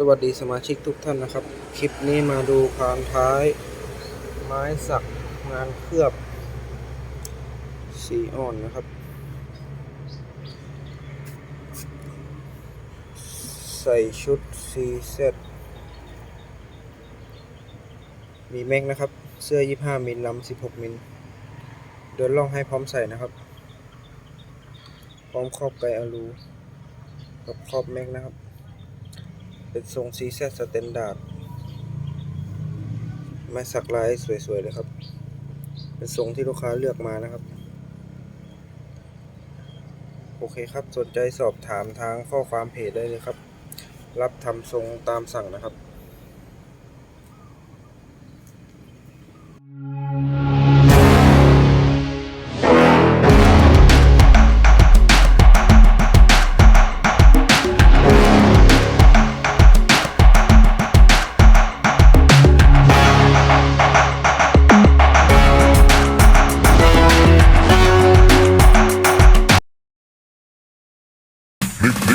สวัสดีสมาชิกทุกท่านนะครับ คลิปนี้มาดูพานท้าย ไม้สักงานเคลือบ สีอ่อนนะครับ ใส่ชุด CZ มีแม็กนะครับ เสื้อ 25 มิลลำ16 มิล เดินล่องให้พร้อมใส่นะครับ พร้อมครอบไกอะลูกับครอบแม็กนะครับ เป็นทรงซีแซสแตนดาร์ดไม้สักลายสวยๆเลยครับ เป็นทรงที่ลูกค้าเลือกมานะครับ โอเคครับ สนใจสอบถามทางข้อความเพจได้เลยครับ รับทำทรงตามสั่งนะครับ